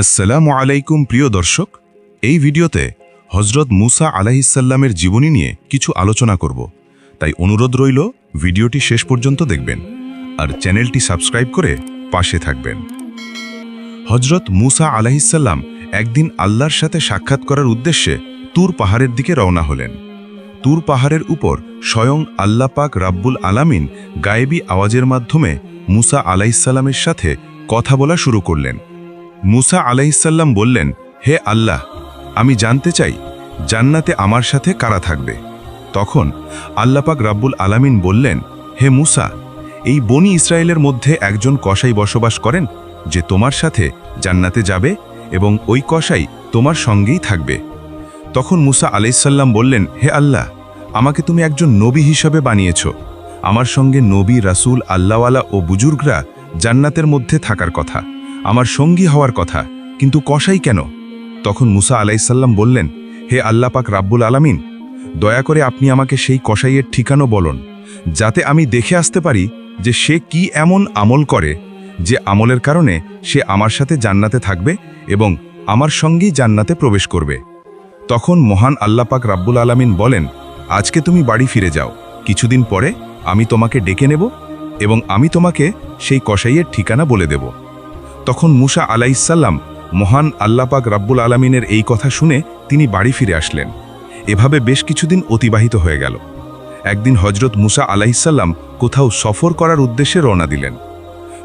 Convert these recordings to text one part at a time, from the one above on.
আসসালামু আলাইকুম, প্রিয় দর্শক। এই ভিডিওতে হজরত মুসা আলাহিসাল্লামের জীবনী নিয়ে কিছু আলোচনা করব। তাই অনুরোধ রইল, ভিডিওটি শেষ পর্যন্ত দেখবেন আর চ্যানেলটি সাবস্ক্রাইব করে পাশে থাকবেন। হজরত মুসা আলাহিসাল্লাম একদিন আল্লাহর সাথে সাক্ষাৎ করার উদ্দেশ্যে তুর পাহাড়ের দিকে রওনা হলেন। তুর পাহাড়ের উপর স্বয়ং আল্লাহ পাক রাব্বুল আলামিন গায়েবী আওয়াজের মাধ্যমে মুসা আলাইসাল্লামের সাথে কথা বলা শুরু করলেন। মুসা আলাইসাল্লাম বললেন, হে আল্লাহ, আমি জানতে চাই জান্নাতে আমার সাথে কারা থাকবে? তখন আল্লাপাক রাব্বুল আলামিন বললেন, হে মুসা, এই বনি ইসরায়েলের মধ্যে একজন কসাই বসবাস করেন, যে তোমার সাথে জান্নাতে যাবে এবং ওই কসাই তোমার সঙ্গেই থাকবে। তখন মুসা আলাইসাল্লাম বললেন, হে আল্লাহ, আমাকে তুমি একজন নবী হিসাবে বানিয়েছ। আমার সঙ্গে নবী, রাসূল, আল্লাহওয়ালা ও বুজুর্গরা জান্নাতের মধ্যে থাকার কথা। আমার সঙ্গী হওয়ার কথা, কিন্তু কসাই কেন? তখন মুসা আলাইসাল্লাম বললেন, হে আল্লাহ পাক রাব্বুল আলামিন, দয়া করে আপনি আমাকে সেই কসাইয়ের ঠিকানো বলুন, যাতে আমি দেখে আসতে পারি যে সে কি এমন আমল করে, যে আমলের কারণে সে আমার সাথে জান্নাতে থাকবে এবং আমার সঙ্গেই জান্নাতে প্রবেশ করবে। তখন মহান আল্লাপাক রাব্বুল আলামিন বলেন, আজকে তুমি বাড়ি ফিরে যাও, কিছুদিন পরে আমি তোমাকে ডেকে নেব এবং আমি তোমাকে সেই কসাইয়ের ঠিকানা বলে দেব। তখন মুসা আলাইসাল্লাম মহান আল্লাপাক রাব্বুল আলামিনের এই কথা শুনে তিনি বাড়ি ফিরে আসলেন। এভাবে বেশ কিছুদিন অতিবাহিত হয়ে গেল। একদিন হজরত মুসা আলাইসাল্লাম কোথাও সফর করার উদ্দেশ্যে রওনা দিলেন।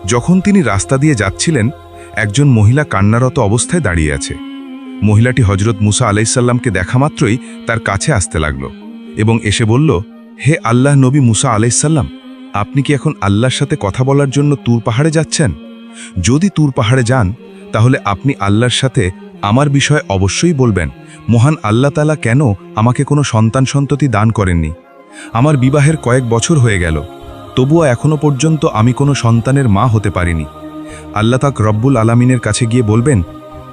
যখন তিনি রাস্তা দিয়ে যাচ্ছিলেন, একজন মহিলা কান্নারত অবস্থায় দাঁড়িয়ে আছে। মহিলাটি হজরত মুসা আলাইসাল্লামকে দেখা মাত্রই তার কাছে আসতে লাগল এবং এসে বলল, হে আল্লাহ নবী মুসা আলাইসাল্লাম আপনি কি এখন আল্লাহর সাথে কথা বলার জন্য তুর পাহাড়ে যাচ্ছেন? যদি তুর পাহাড়ে যান, তাহলে আপনি আল্লাহর সাথে আমার বিষয়ে অবশ্যই বলবেন, মহান আল্লাহ তালা কেন আমাকে কোনো সন্তান সন্ততি দান করেননি? আমার বিবাহের কয়েক বছর হয়ে গেল, তবুও এখনও পর্যন্ত আমি কোনো সন্তানের মা হতে পারিনি। আল্লাহ তাক রব্বুল আলামিনের কাছে গিয়ে বলবেন,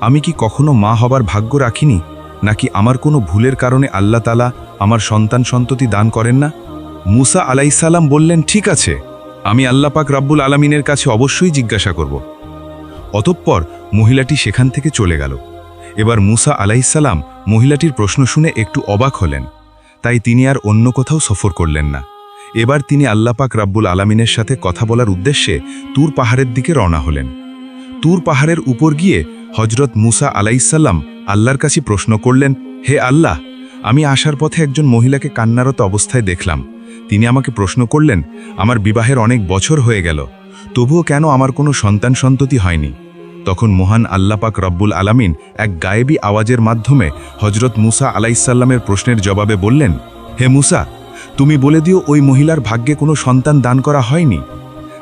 আমি কি কখনো মা হবার ভাগ্য রাখিনি, নাকি আমার কোনো ভুলের কারণে আল্লাহ তালা আমার সন্তান সন্ততি দান করেন না? মুসা আলাইসাল্লাম বললেন, ঠিক আছে। আমি আল্লাপাক রাব্বুল আলামিনের কাছে অবশ্যই জিজ্ঞাসা করব। অতঃপর মহিলাটি সেখান থেকে চলে গেল। এবার মুসা আলাইসাল্লাম মহিলাটির প্রশ্ন শুনে একটু অবাক হলেন। তাই তিনি আর অন্য কোথাও সফর করলেন না। এবার তিনি আল্লাপাক রাব্বুল আলামিনের সাথে কথা বলার উদ্দেশ্যে তুর পাহাড়ের দিকে রওনা হলেন। তুর পাহাড়ের উপর গিয়ে হজরত মুসা আলাইসাল্লাম আল্লাহর কাছে প্রশ্ন করলেন, হে আল্লাহ, আমি আসার পথে একজন মহিলাকে কান্নারত অবস্থায় দেখলাম। তিনি আমাকে প্রশ্ন করলেন, আমার বিবাহের অনেক বছর হয়ে গেল, তবুও কেন আমার কোনো সন্তান সন্ততি হয়নি? তখন মহান আল্লাপাক রব্বুল আলামিন এক গায়েবী আওয়াজের মাধ্যমে হজরত মুসা আলাইসাল্লামের প্রশ্নের জবাবে বললেন, হে মুসা, তুমি বলে দিও ওই মহিলার ভাগ্যে কোনো সন্তান দান করা হয়নি।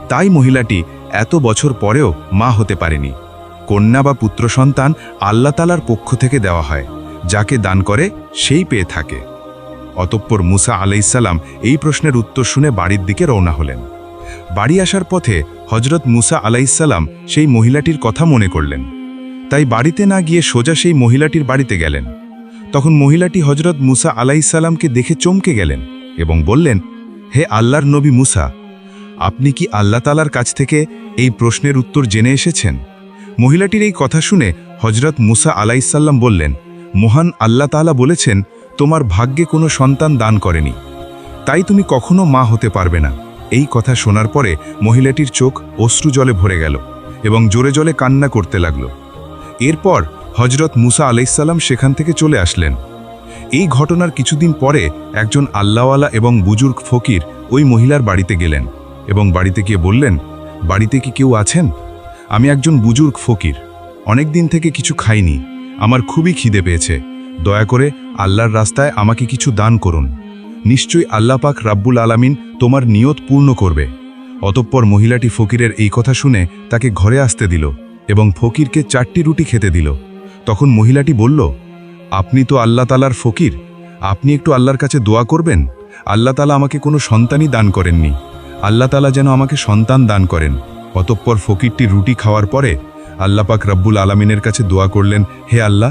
তাই মহিলাটি এত বছর পরেও মা হতে পারেনি। কন্যা বা পুত্র সন্তান আল্লাহ তালার পক্ষ থেকে দেওয়া হয়, যাকে দান করে সেই পেয়ে থাকে। অতঃপর মুসা আলাইসাল্লাম এই প্রশ্নের উত্তর শুনে বাড়ির দিকে রওনা হলেন। বাড়ি আসার পথে হজরত মুসা আলাইসাল্লাম সেই মহিলাটির কথা মনে করলেন। তাই বাড়িতে না গিয়ে সোজা সেই মহিলাটির বাড়িতে গেলেন। তখন মহিলাটি হজরত মুসা আলাইসাল্লামকে দেখে চমকে গেলেন এবং বললেন, হে আল্লাহর নবী মুসা, আপনি কি আল্লাহ তালার কাছ থেকে এই প্রশ্নের উত্তর জেনে এসেছেন? মহিলাটির এই কথা শুনে হজরত মুসা আলাইসাল্লাম বললেন, মহান আল্লাহ তালা বলেছেন তোমার ভাগ্যে কোনো সন্তান দান করেনি। তাই তুমি কখনো মা হতে পারবে না। এই কথা শোনার পরে মহিলাটির চোখ অশ্রু জলে ভরে গেল এবং জোরে জলে কান্না করতে লাগল। এরপর হজরত মুসা আলাইসাল্লাম সেখান থেকে চলে আসলেন। এই ঘটনার কিছুদিন পরে একজন আল্লাওয়ালা এবং বুজুর্গ ফকির ওই মহিলার বাড়িতে গেলেন এবং বাড়িতে গিয়ে বললেন, বাড়িতে কি কেউ আছেন? আমি একজন বুজুর্গ ফকির। অনেক দিন থেকে কিছু খাইনি। আমার খুবই খিদে পেয়েছে। দয়া করে আল্লাহর রাস্তায় আমাকে কিছু দান করুন। নিশ্চয়ই আল্লাপাক রাব্বুল আলামিন তোমার নিয়ত পূর্ণ করবে। অতঃপর মহিলাটি ফকিরের এই কথা শুনে তাকে ঘরে আসতে দিল এবং ফকিরকে চারটি রুটি খেতে দিল। তখন মহিলাটি বলল, আপনি তো আল্লাহ তালার ফকির। আপনি একটু আল্লাহর কাছে দোয়া করবেন। আল্লাহ তালা আমাকে কোনো সন্তানই দান করেননি। আল্লাহ তালা যেন আমাকে সন্তান দান করেন। অতঃপর ফকিরটি রুটি খাওয়ার পরে আল্লাপাক রব্বুল আলমিনের কাছে দোয়া করলেন, হে আল্লাহ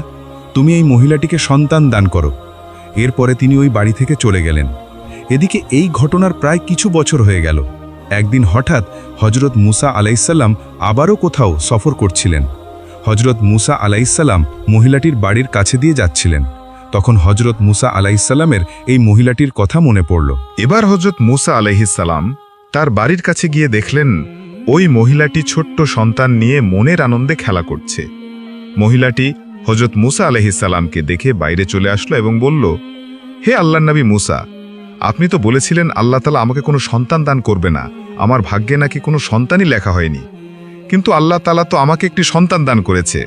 তুমি এই মহিলাটিকে সন্তান দান করো। এরপরে তিনি ওই বাড়ি থেকে চলে গেলেন। এদিকে এই ঘটনার প্রায় কিছু বছর হয়ে গেল। একদিন হঠাৎ হজরত মুসা আলাইসাল্লাম আবারও কোথাও সফর করছিলেন। হজরত মুসা আলাইসাল্লাম মহিলাটির বাড়ির কাছে দিয়ে যাচ্ছিলেন। তখন হজরত মুসা আলাইসাল্লামের এই মহিলাটির কথা মনে পড়ল। এবার হজরত মুসা আলহিসাল্লাম তার বাড়ির কাছে গিয়ে দেখলেন, ওই মহিলাটি ছোট্ট সন্তান নিয়ে মনের আনন্দে খেলা করছে। মহিলাটি হজরত মুসা আলহিসাল্লামকে দেখে বাইরে চলে আসলো এবং বলল, হে আল্লাহ নবী মুসা, আপনি তো বলেছিলেন আল্লাহ তালা আমাকে কোনো সন্তান দান করবে না, আমার ভাগ্যে নাকি কোনো সন্তানই লেখা হয়নি। কিন্তু আল্লাহ তালা তো আমাকে একটি সন্তান দান করেছে।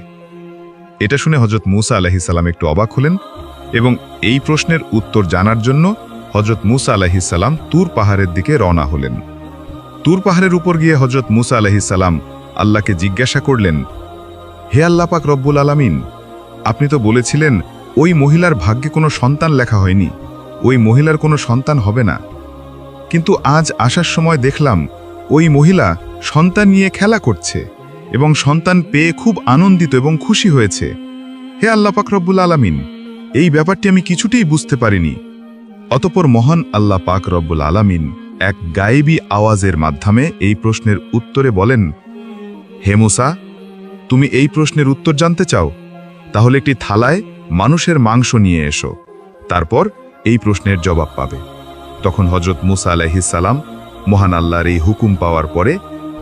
এটা শুনে হজরত মুসা আলহিসাল্লাম একটু অবাক হলেন এবং এই প্রশ্নের উত্তর জানার জন্য হজরত মুসা আলাহিসাল্লাম তুর পাহাড়ের দিকে রওনা হলেন। তুর পাহাড়ের উপর গিয়ে হজরত মুসা আলাহিসাল্লাম আল্লাহকে জিজ্ঞাসা করলেন, হে আল্লাহ পাক রব্বুল আলামিন আপনি তো বলেছিলেন, ওই মহিলার ভাগ্যে কোনো সন্তান লেখা হয়নি। ওই মহিলার কোনো সন্তান হবে না। কিন্তু আজ আসার সময় দেখলাম, ওই মহিলা সন্তান নিয়ে খেলা করছে এবং সন্তান পেয়ে খুব আনন্দিত এবং খুশি হয়েছে। হে আল্লাহ রব্বুল আলামিন, এই ব্যাপারটি আমি কিছুতেই বুঝতে পারিনি। অতপর মহান আল্লাহ পাক রব্বুল আলামিন এক গায়েবী আওয়াজের মাধ্যমে এই প্রশ্নের উত্তরে বলেন, হে মুসা, তুমি এই প্রশ্নের উত্তর জানতে চাও? তাহলে একটি থালায় মানুষের মাংস নিয়ে এসো। তারপর এই প্রশ্নের জবাব পাবে। তখন হজরত মুসা আলাইহিসাল্লাম মহান আল্লাহর এই হুকুম পাওয়ার পরে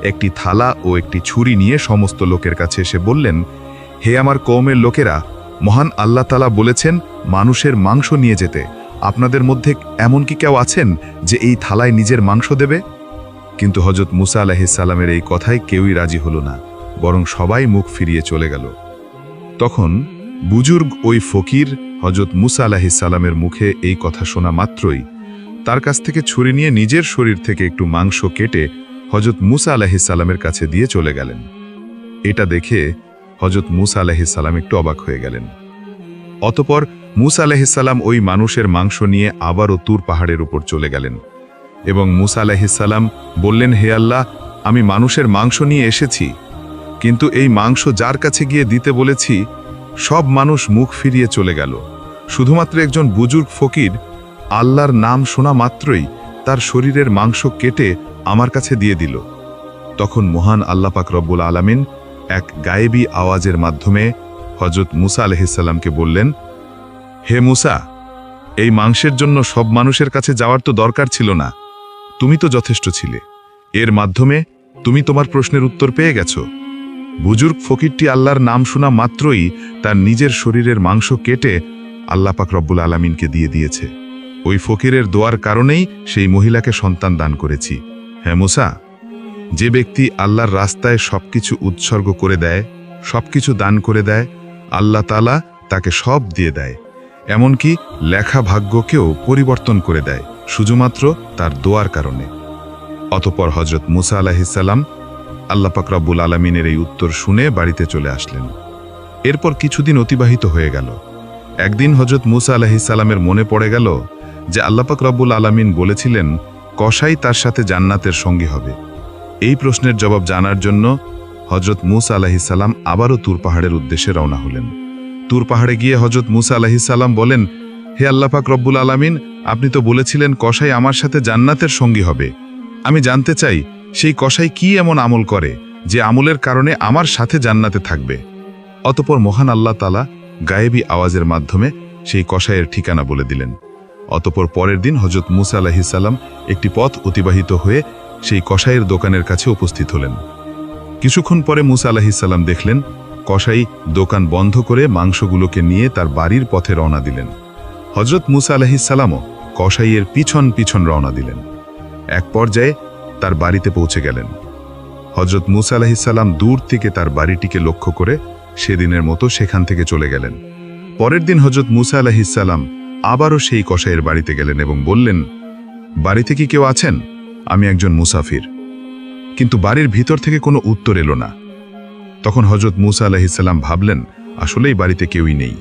একটি থালা ও একটি ছুরি নিয়ে সমস্ত লোকের কাছে এসে বললেন, হে আমার কৌমের লোকেরা, মহান আল্লাহ তালা বলেছেন মানুষের মাংস নিয়ে যেতে। আপনাদের মধ্যে এমন কি কেউ আছেন যে এই থালায় নিজের মাংস দেবে? কিন্তু হজরত মুসা আলাহিসাল্লামের এই কথায় কেউই রাজি হল না, বরং সবাই মুখ ফিরিয়ে চলে গেল। তখন বুজুর্গ ওই ফকির হজরত মুসা আলাহিসাল্লামের মুখে এই কথা শোনা মাত্রই তার কাছ থেকে ছুরি নিয়ে নিজের শরীর থেকে একটু মাংস কেটে হজরত মুসা আলাহিসাল্লামের কাছে দিয়ে চলে গেলেন। এটা দেখে হজরত মুসা আলাহিসাল্লাম একটু অবাক হয়ে গেলেন। অতপর মুসা আলাহিসাল্লাম ওই মানুষের মাংস নিয়ে আবারও তুর পাহাড়ের উপর চলে গেলেন এবং মুসা আলাহিসাল্লাম বললেন, হে আল্লাহ, আমি মানুষের মাংস নিয়ে এসেছি। কিন্তু এই মাংস যার কাছে গিয়ে দিতে বলেছি, সব মানুষ মুখ ফিরিয়ে চলে গেল। শুধুমাত্র একজন বুজুর্গ ফকির, আল্লাহর নাম শোনা মাত্রই তার শরীরের মাংস কেটে আমার কাছে দিয়ে দিল। তখন মহান আল্লাহ পাক রব্বুল আলামিন এক গায়েবী আওয়াজের মাধ্যমে হজরত মুসা আলহিসাল্লামকে বললেন, হে মুসা, এই মাংসের জন্য সব মানুষের কাছে যাওয়ার তো দরকার ছিল না। তুমি তো যথেষ্ট ছিলে। এর মাধ্যমে তুমি তোমার প্রশ্নের উত্তর পেয়ে গেছ। বুজুর্গ ফকিরটি আল্লাহর নাম শোনা মাত্রই তার নিজের শরীরের মাংস কেটে আল্লাহ পাক রব্বুল আলমিনকে দিয়ে দিয়েছে। ওই ফকিরের দোয়ার কারণেই সেই মহিলাকে সন্তান দান করেছি। হ্যাঁ মুসা, যে ব্যক্তি আল্লাহর রাস্তায় সবকিছু উৎসর্গ করে দেয়, সবকিছু দান করে দেয়, আল্লাহ তালা তাকে সব দিয়ে দেয়। এমনকি লেখা ভাগ্যকেও পরিবর্তন করে দেয়, শুধুমাত্র তার দোয়ার কারণে। অতপর হজরত মুসা আলাহিসাল্লাম আল্লাহ পাকরাবুল আলমিনের এই উত্তর শুনে বাড়িতে চলে আসলেন। এরপর কিছুদিন অতিবাহিত হয়ে গেল। একদিন হজরত মুসা আলাহিসাল্লামের মনে পড়ে গেল যে আল্লাপাক রব্বুল আলমিন বলেছিলেন, কসাই তার সাথে জান্নাতের সঙ্গী হবে। এই প্রশ্নের জবাব জানার জন্য হজরত মুসা আলাহিসাল্লাম আবারও তুর পাহাড়ের উদ্দেশ্যে রওনা হলেন। তুর পাহাড়ে গিয়ে হজরত মুসা আলাহিসাল্লাম বলেন, হে আল্লাপাক রব্বুল আলমিন, আপনি তো বলেছিলেন কসাই আমার সাথে জান্নাতের সঙ্গী হবে। আমি জানতে চাই সেই কসাই কি এমন আমল করে যে আমলের কারণে আমার সাথে জান্নাতে থাকবে? অতপর মহান আল্লাহ তালা গায়েবী আওয়াজের মাধ্যমে সেই কসাইয়ের ঠিকানা বলে দিলেন। অতপর পরের দিন হজরত মুসা আলাহিসাল্লাম একটি পথ অতিবাহিত হয়ে সেই কসাইয়ের দোকানের কাছে উপস্থিত হলেন। কিছুক্ষণ পরে মুসা আলাহিসাল্লাম দেখলেন, কসাই দোকান বন্ধ করে মাংসগুলোকে নিয়ে তার বাড়ির পথে রওনা দিলেন। হজরত মুসা আলাহিসাল্লামও কসাইয়ের পিছন পিছন রওনা দিলেন। এক পর্যায়ে তার বাড়িতে পৌঁছে গেলেন। হজরত মুসা আলাহিসাল্লাম দূর থেকে তার বাড়িটিকে লক্ষ্য করে সেদিনের মতো সেখান থেকে চলে গেলেন। পরের দিন হজরত মুসা আলাহিসাল্লাম আবারও সেই কসাইয়ের বাড়িতে গেলেন এবং বললেন, বাড়িতে কি কেউ আছেন? আমি একজন মুসাফির। কিন্তু বাড়ির ভিতর থেকে কোনো উত্তর এলো না। তখন হজরত মুসা আলাহিসাল্লাম ভাবলেন, আসলেই বাড়িতে কেউই নেই।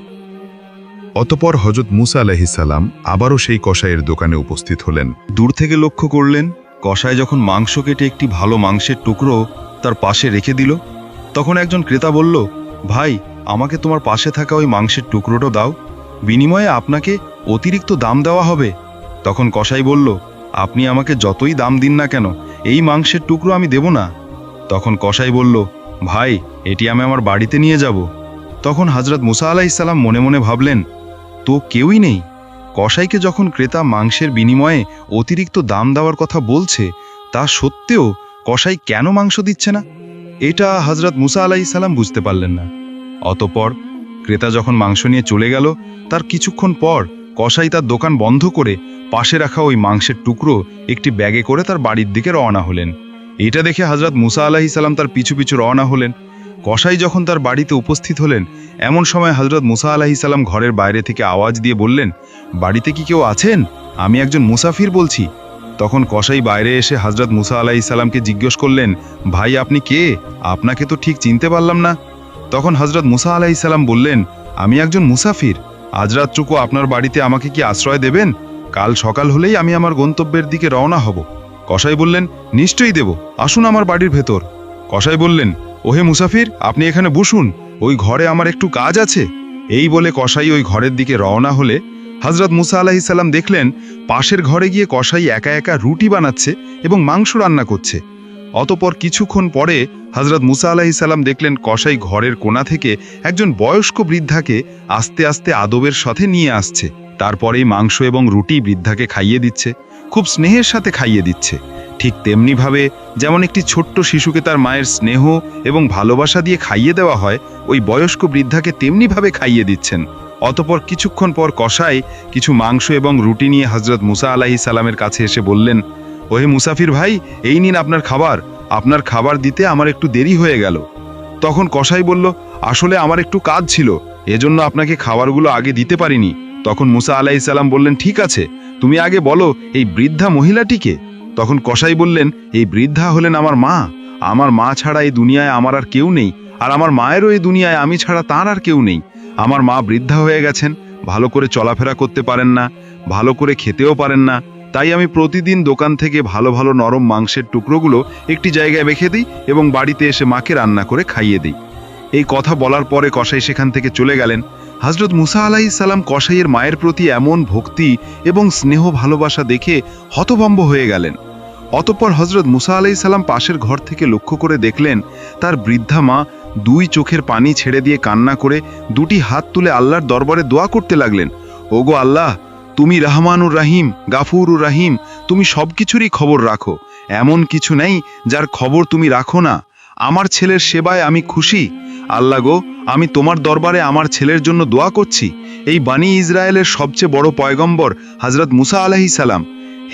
অতপর হজরত মুসা আলাহিসাল্লাম আবারও সেই কসাইয়ের দোকানে উপস্থিত হলেন। দূর থেকে লক্ষ্য করলেন কষায় যখন মাংস কেটে একটি ভালো মাংসের টুকরো তার পাশে রেখে দিল, তখন একজন ক্রেতা বলল, ভাই, আমাকে তোমার পাশে থাকা ওই মাংসের টুকরোটা দাও, বিনিময়ে আপনাকে অতিরিক্ত দাম দেওয়া হবে। তখন কসাই বলল, আপনি আমাকে যতই দাম দিন না কেন, এই মাংসের টুকরো আমি দেব না। তখন কসাই বলল, ভাই, এটি আমি আমার বাড়িতে নিয়ে যাব। তখন হজরত মুসা আলাইসাল্লাম মনে মনে ভাবলেন, তো কেউই নেই। কসাইকে যখন ক্রেতা মাংসের বিনিময়ে অতিরিক্ত দাম দেওয়ার কথা বলছে, তা সত্ত্বেও কসাই কেন মাংস দিচ্ছে না? এটা হজরত মুসা আলাইসাল্লাম বুঝতে পারলেন না। অতপর ক্রেতা যখন মাংস নিয়ে চলে গেল, তার কিছুক্ষণ পর কসাই তার দোকান বন্ধ করে পাশে রাখা ওই মাংসের টুকরো একটি ব্যাগে করে তার বাড়ির দিকে রওনা হলেন। এটা দেখে হজরত মুসা আলাহি সাল্লাম তার পিছু পিছু রওনা হলেন। কসাই যখন তার বাড়িতে উপস্থিত হলেন, এমন সময় হজরত মুসা আলাহি সাল্লাম ঘরের বাইরে থেকে আওয়াজ দিয়ে বললেন, বাড়িতে কি কেউ আছেন? আমি একজন মুসাফির বলছি। তখন কসাই বাইরে এসে হজরত মুসা আলাহি সাল্লামকে জিজ্ঞেস করলেন, ভাই, আপনি কে? আপনাকে তো ঠিক চিনতে পারলাম না। তখন হজরত মুসা আলাহি সাল্লাম বললেন, আমি একজন মুসাফির। আজ রাতটুকু আপনার বাড়িতে আমাকে কি আশ্রয় দেবেন? কাল সকাল হলেই আমি আমার গন্তব্যের দিকে রওনা হব। কসাই বললেন, নিশ্চয়ই দেব। আসুন আমার বাড়ির ভেতর। কসাই বললেন, ওহে মুসাফির, আপনি এখানে বসুন, ওই ঘরে আমার একটু কাজ আছে। এই বলে কসাই ওই ঘরের দিকে রওনা হলে হজরত মুসা আলাহিসাল্লাম দেখলেন, পাশের ঘরে গিয়ে কসাই একা একা রুটি বানাচ্ছে এবং মাংস রান্না করছে। অতপর কিছুক্ষণ পরে হজরত মুসা আলাহিসাল্লাম দেখলেন কসাই ঘরের কোণা থেকে একজন বয়স্ক বৃদ্ধাকে আস্তে আস্তে আদবের সাথে নিয়ে আসছে। তারপরেই মাংস এবং রুটি বৃদ্ধাকে খাইয়ে দিচ্ছে, খুব স্নেহের সাথে খাইয়ে দিচ্ছে। ঠিক তেমনিভাবে যেমন একটি ছোট্ট শিশুকে তার মায়ের স্নেহ এবং ভালোবাসা দিয়ে খাইয়ে দেওয়া হয়, ওই বয়স্ক বৃদ্ধাকে তেমনিভাবে খাইয়ে দিচ্ছেন। অতপর কিছুক্ষণ পর কষাই কিছু মাংস এবং রুটি নিয়ে হজরত মুসা আলাহি সালামের কাছে এসে বললেন, ওহে মুসাফির ভাই, এই নিন আপনার খাবার। আপনার খাবার দিতে আমার একটু দেরি হয়ে গেল। তখন কসাই বলল, আসলে আমার একটু কাজ ছিল, এজন্য আপনাকে খাবারগুলো আগে দিতে পারিনি। তখন মুসা আলাইসাল্লাম বললেন, ঠিক আছে, তুমি আগে বলো, এই বৃদ্ধা মহিলাটিকে? তখন কসাই বললেন, এই বৃদ্ধা হলেন আমার মা। আমার মা ছাড়া এই দুনিয়ায় আমার আর কেউ নেই। আর আমার মায়েরও এই দুনিয়ায় আমি ছাড়া তার আর কেউ নেই। আমার মা বৃদ্ধা হয়ে গেছেন। ভালো করে চলাফেরা করতে পারেন না। ভালো করে খেতেও পারেন না। তাই আমি প্রতিদিন দোকান থেকে ভালো ভালো নরম মাংসের টুকরোগুলো একটি জায়গায় রেখে দিই এবং বাড়িতে এসে মাকে রান্না করে খাইয়ে দিই। এই কথা বলার পরে কসাই সেখান থেকে চলে গেলেন। হজরত মুসা আলাহি সালাম কসাইয়ের মায়ের প্রতি এমন ভক্তি এবং স্নেহ ভালোবাসা দেখে হতভম্ব হয়ে গেলেন। অতঃপর হজরত মুসা আলাহি সালাম পাশের ঘর থেকে লক্ষ্য করে দেখলেন, তার বৃদ্ধা মা দুই চোখের পানি ছেড়ে দিয়ে কান্না করে দুটি হাত তুলে আল্লাহর দরবারে দোয়া করতে লাগলেন। ওগো আল্লাহ, তুমি রহমানুর রাহিম, গাফুরুর রাহিম, তুমি সব কিছুরই খবর রাখো। এমন কিছু নেই যার খবর তুমি রাখো না। আমার ছেলের সেবায় আমি খুশি। আল্লাহ গো, আমি তোমার দরবারে আমার ছেলের জন্য দোয়া করছি। এই বাণী ইসরায়েলের সবচেয়ে বড় পয়গম্বর হজরত মুসা আলাহি সালাম।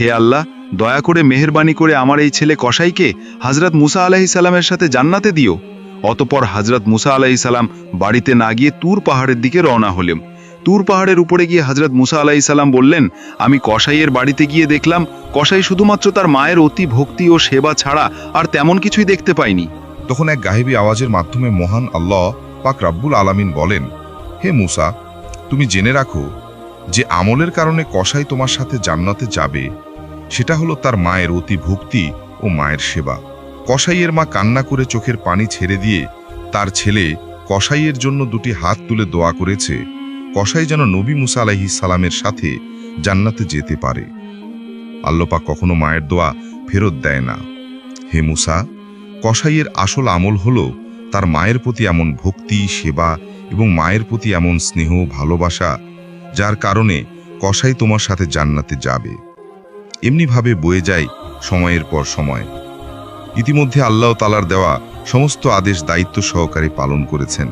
হে আল্লাহ দয়া করে মেহেরবানি করে আমার এই ছেলে কসাইকে হজরত মুসা আলাহি সালামের সাথে জান্নাতে দিও। অতপর হজরত মুসা আলাহি সালাম বাড়িতে না গিয়ে তুর পাহাড়ের দিকে রওনা হলেন। তুর পাহাড়ের উপরে গিয়ে হজরত মুসা আলাহি সালাম বললেন, আমি কসাইয়ের বাড়িতে গিয়ে দেখলাম, কসাই শুধুমাত্র তার মায়ের অতি ভক্তি ও সেবা ছাড়া আর তেমন কিছুই দেখতে পাইনি তখন এক গাহিবী আওয়াজের মাধ্যমে মহান আল্লাহ পাক রাব্বুল আলামিন বলেন, হে মুসা, তুমি জেনে রাখো যে আমলের কারণে কসাই তোমার সাথে জান্নাতে যাবে। সেটা হলো তার মায়ের অতি ভক্তি ও মায়ের সেবা। কসাইয়ের মা কান্না করে চোখের পানি ছেড়ে দিয়ে তার ছেলে কসাইয়ের জন্য দুটি হাত তুলে দোয়া করেছে, কসাই যেন নবী মুসা আলাইহিস সালামের সাথে জান্নাতে যেতে পারে। আল্লোপা কখনো মায়ের দোয়া ফেরত দেয় না। হে মুসা, কসাইয়ের আসল আমল হল তার মায়ের প্রতি এমন ভক্তি, সেবা এবং মায়ের প্রতি এমন স্নেহ ভালোবাসা, যার কারণে কসাই তোমার সাথে জান্নাতে যাবে। এমনিভাবে বয়ে যায় সময়ের পর সময়। ইতিমধ্যে আল্লাহ তালার দেওয়া সমস্ত আদেশ দায়িত্ব সহকারে পালন করেছেন।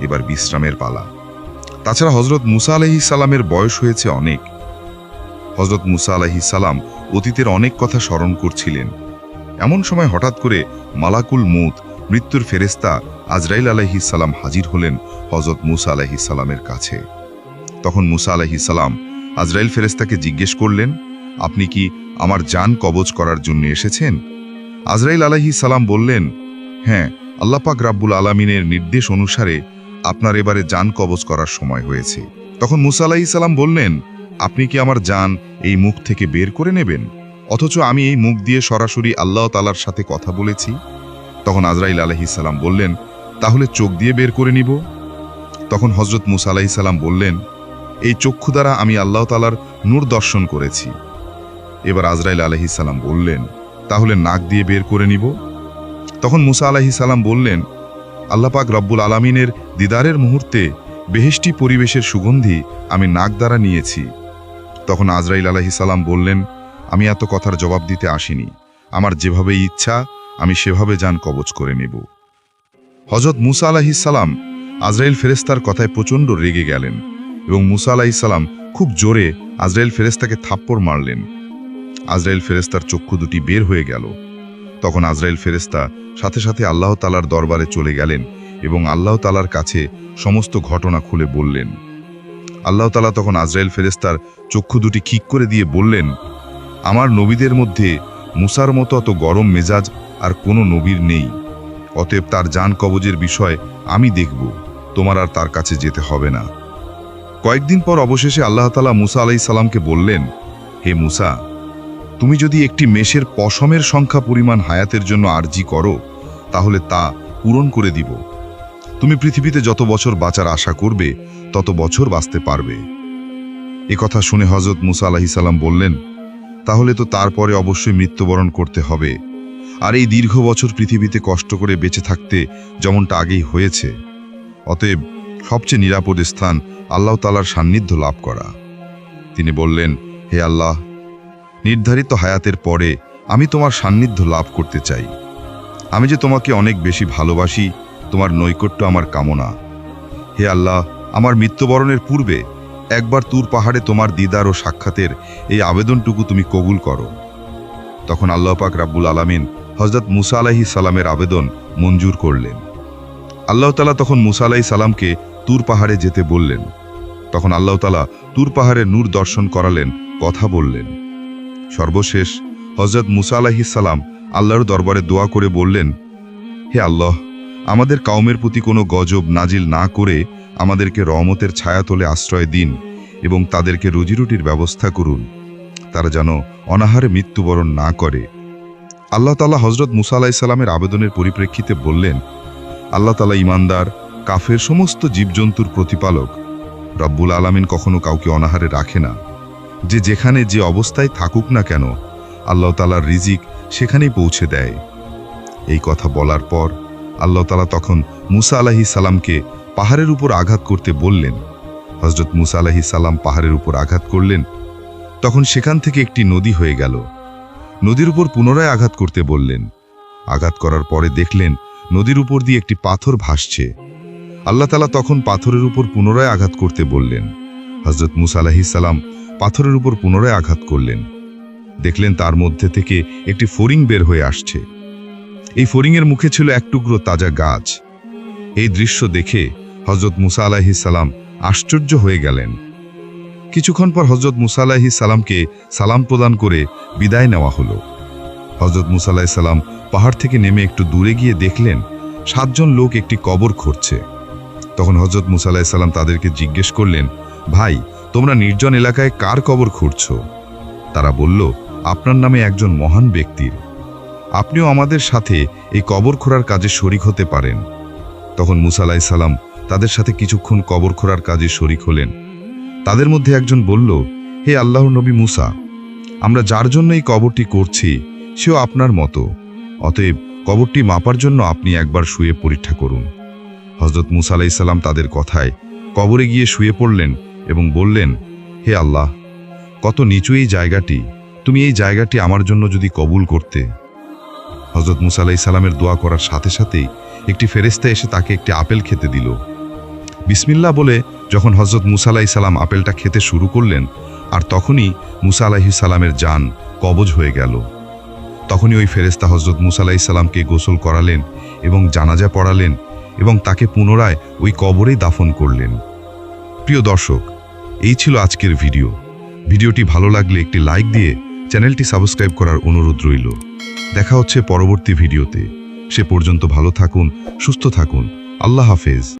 এবার বিশ্রামের পালা। তাছাড়া হজরত মুসা আলহি সালামের বয়স হয়েছে অনেক। হজরত মুসা আলহি সালাম অতীতের অনেক কথা স্মরণ করছিলেন। এমন সময় হঠাৎ করে মালাকুল মুত মৃত্যুর ফেরেস্তা আজরাইল আলাহি সালাম হাজির হলেন হজরত মুসা আলাহি সালামের কাছে। তখন মুসা আলাহি সালাম আজরাইল ফেরেস্তাকে জিজ্ঞেস করলেন আপনি কি আমার জান কবজ করার জন্য এসেছেন? আজরাইল আলাহি সালাম বললেন হ্যাঁ আল্লাপাক রাব্বুল আলমিনের নির্দেশ অনুসারে আপনার এবারে জান কবজ করার সময় হয়েছে। তখন মুসা আলাহি সালাম বললেন, আপনি কি আমার জান এই মুখ থেকে বের করে নেবেন? অথচ আমি এই মুখ দিয়ে সরাসরি আল্লাহ তালার সাথে কথা বলেছি। তখন আজরাইল আলহিসাল্লাম বললেন, তাহলে চোখ দিয়ে বের করে নিব। তখন হজরত মুসা আলাহিসাল্লাম বললেন, এই চক্ষু দ্বারা আমি আল্লাহ তালার নূর দর্শন করেছি। এবার আজরাইল আলহিসাল্লাম বললেন, তাহলে নাক দিয়ে বের করে নিব? তখন মুসা আলাহিসাল্লাম বললেন আল্লাপাক রব্বুল আলামিনের দিদারের মুহূর্তে বেহেষ্টি পরিবেশের সুগন্ধি আমি নাক দ্বারা নিয়েছি। তখন আজরাইল আলাহি সালাম বললেন, আমি এত কথার জবাব দিতে আসিনি। আমার যেভাবে ইচ্ছা, আমি সেভাবে যান কবচ করে নেব। হজরত মুসা আলাহিসাল্লাম আজরাইল ফেরেস্তার কথায় প্রচণ্ড রেগে গেলেন এবং মুসা আলাহিসাল্লাম খুব জোরে আজরাইল ফেরেস্তাকে থাপ্পড় মারলেন। আজরাইল ফেরেস্তার চক্ষু দুটি বের হয়ে গেল। তখন আজরাইল ফেরেস্তা সাথে সাথে আল্লাহ তালার দরবারে চলে গেলেন এবং আল্লাহ তালার কাছে সমস্ত ঘটনা খুলে বললেন। আল্লাহ তালা তখন আজরাইল ফেরেস্তার চক্ষু দুটি ঠিক করে দিয়ে বললেন, আমার নবীদের মধ্যে মুসার মতো অত গরম মেজাজ আর কোনো নবীর নেই। অতএব তার যান কবজের বিষয় আমি দেখব। তোমার আর তার কাছে যেতে হবে না। কয়েকদিন পর অবশেষে আল্লাহ তালা মুসা আলাই সালামকে বললেন, হে মুসা তুমি যদি একটি মেষের পশমের সংখ্যা পরিমাণ হায়াতের জন্য আর্জি করো, তাহলে তা পূরণ করে দিব। তুমি পৃথিবীতে যত বছর বাঁচার আশা করবে, তত বছর বাঁচতে পারবে। এ কথা শুনে হজরত মুসা আলাহি সাল্লাম বললেন, তাহলে তো তারপরে অবশ্যই মৃত্যুবরণ করতে হবে। আর এই দীর্ঘ বছর পৃথিবীতে কষ্ট করে বেঁচে থাকতে যেমনটা আগেই হয়েছে, অতএব সবচেয়ে নিরাপদ স্থান আল্লাহ তালার সান্নিধ্য লাভ করা। তিনি বললেন, হে আল্লাহ নির্ধারিত হায়াতের পরে আমি তোমার সান্নিধ্য লাভ করতে চাই। আমি যে তোমাকে অনেক বেশি ভালোবাসি, তোমার নৈকট্য আমার কামনা। হে আল্লাহ, আমার মৃত্যুবরণের পূর্বে একবার তুর পাহাড়ে তোমার দিদার ও সাক্ষাতের এই আবেদনটুকু তুমি কবুল করো। তখন আল্লাহ পাক রাব্বুল আলামিন হজরত মুসা আলাহি সালামের আবেদন মঞ্জুর করলেন। আল্লাহ তালা তখন মুসা আলাহি সালামকে তুর পাহাড়ে যেতে বললেন। তখন আল্লাহ তালা তুর পাহাড়ে নূর দর্শন করালেন, কথা বললেন। সর্বশেষ হজরত মুসা সালাম আল্লাহর দরবারে দোয়া করে বললেন, হে আল্লাহ, আমাদের কাউমের প্রতি কোনো গজব নাজিল না করে আমাদেরকে রহমতের ছায়াতলে আশ্রয় দিন এবং তাদেরকে রুজিরুটির ব্যবস্থা করুন। তারা যেন অনাহারে মৃত্যুবরণ না করে। আল্লাহ তালা হজরত মুসা আলাহিসাল্লামের আবেদনের পরিপ্রেক্ষিতে বললেন, আল্লাহ তালা ইমানদার কাফের সমস্ত জীবজন্তুর প্রতিপালক। রব্বুল আলামিন কখনো কাউকে অনাহারে রাখে না। যে যেখানে যে অবস্থায় থাকুক না কেন, আল্লাহ তালার রিজিক সেখানেই পৌঁছে দেয়। এই কথা বলার পর আল্লাহ তালা তখন মুসা আলাহি সালামকে পাহাড়ের উপর আঘাত করতে বললেন। হজরত মুসা আলাহি সালাম পাহাড়ের উপর আঘাত করলেন। তখন সেখান থেকে একটি নদী হয়ে গেল। নদীর উপর পুনরায় আঘাত করতে বললেন। আঘাত করার পরে দেখলেন নদীর উপর দিয়ে একটি পাথর ভাসছে। আল্লাহ তালা তখন পাথরের উপর পুনরায় আঘাত করতে বললেন। হজরত মুসা আলাহি সালাম পাথরের উপর পুনরায় আঘাত করলেন। দেখলেন তার মধ্যে থেকে একটি ফরিং বের হয়ে আসছে। এই ফরিংয়ের মুখে ছিল এক টুকরো তাজা গাছ। এই দৃশ্য দেখে হজরত মুসা আলাহি সালাম আশ্চর্য হয়ে গেলেন। কিছুক্ষণ পর হজরত মুসা আলাহি সালামকে সালাম প্রদান করে বিদায় নেওয়া হলো। হজরত মুসা আলাহি সালাম পাহাড় থেকে নেমে একটু দূরে গিয়ে দেখলেন সাতজন লোক একটি কবর খুঁড়ছে। তখন হজরত মুসা আলাহি সাল্লাম তাদেরকে জিজ্ঞেস করলেন, ভাই তোমরা নির্জন এলাকায় কার কবর খুঁড়ছ? তারা বলল, আপনার নামে একজন মহান ব্যক্তির। আপনিও আমাদের সাথে এই কবর খোঁড়ার কাজে শরিক হতে পারেন। তখন মুসা আলাহি সাল্লাম তাদের সাথে কিছুক্ষণ কবর খোঁড়ার কাজে শরিক হলেন। তাদের মধ্যে একজন বলল, হে আল্লাহর নবী মুসা, আমরা যার জন্য এই কবরটি করছি, সেও আপনার মতো। অতএব কবরটি মাপার জন্য আপনি একবার শুয়ে পরীক্ষা করুন। হজরত মুসা আলাইসাল্লাম তাদের কথায় কবরে গিয়ে শুয়ে পড়লেন এবং বললেন, হে আল্লাহ, কত নিচু এই জায়গাটি। তুমি এই জায়গাটি আমার জন্য যদি কবুল করতে। হজরত মুসা আলাইসাল্লামের দোয়া করার সাথে সাথেই একটি ফেরেস্তা এসে তাকে একটি আপেল খেতে দিল। বিসমিল্লা বলে যখন হজরত মুসা সাল্লাম আপেলটা খেতে শুরু করলেন, আর তখনই মুসা আলাহি সাল্লামের যান কবজ হয়ে গেল। তখনই ওই ফেরেস্তা হজরত মুসা আলাহি সাল্লামকে গোসল করালেন এবং জানাজা পড়ালেন এবং তাকে পুনরায় ওই কবরেই দাফন করলেন। প্রিয় দর্শক এই ছিল আজকের ভিডিও। ভিডিওটি ভালো লাগলে একটি লাইক দিয়ে চ্যানেলটি সাবস্ক্রাইব করার অনুরোধ রইল। দেখা হচ্ছে পরবর্তী ভিডিওতে। সে পর্যন্ত ভালো থাকুন, সুস্থ থাকুন। আল্লাহ হাফেজ।